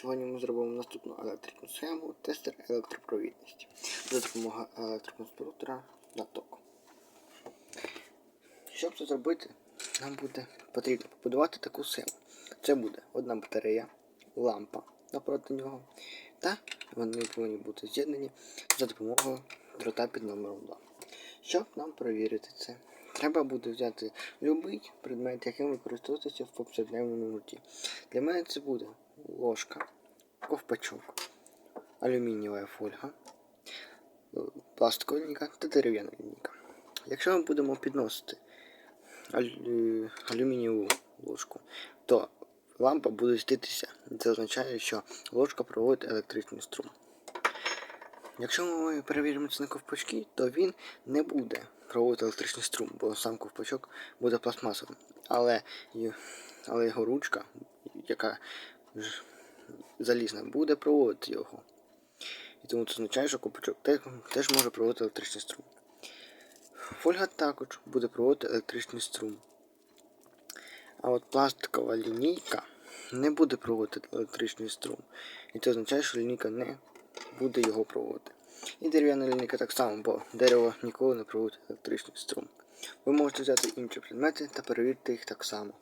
Сьогодні ми зробимо наступну електричну схему тестер електропровідності за допомогою електроконструктора на ток. Щоб це зробити, нам буде потрібно побудувати таку схему. Це буде одна батарея, лампа напроти нього, та вони повинні бути з'єднані за допомогою дрота під номером 2. Щоб нам перевірити це, треба буде взяти будь-який предмет, яким ви користуєтеся в повсякденному житті. Для мене це буде ложка, ковпачок, алюмінієва фольга, пластикова лінійка та дерев'яна лінійка. Якщо ми будемо підносити алю- алюмінієву ложку, то лампа буде світитися. Це означає, що ложка проводить електричний струм. Якщо ми перевіримо це на ковпачки, то він не буде проводити електричний струм, бо сам ковпачок буде пластмасовим. Але, але його ручка, яка залізна, буде проводити його. І тому це означає, що ковпачок те- теж може проводити електричний струм. Фольга також буде проводити електричний струм. А от пластикова лінійка не буде проводити електричний струм. І це означає, що лінійка не буде його проводити. І дерев'яна лінійка так само, бо дерево ніколи не проводить електричний струм. Ви можете взяти інші предмети та перевірити їх так само.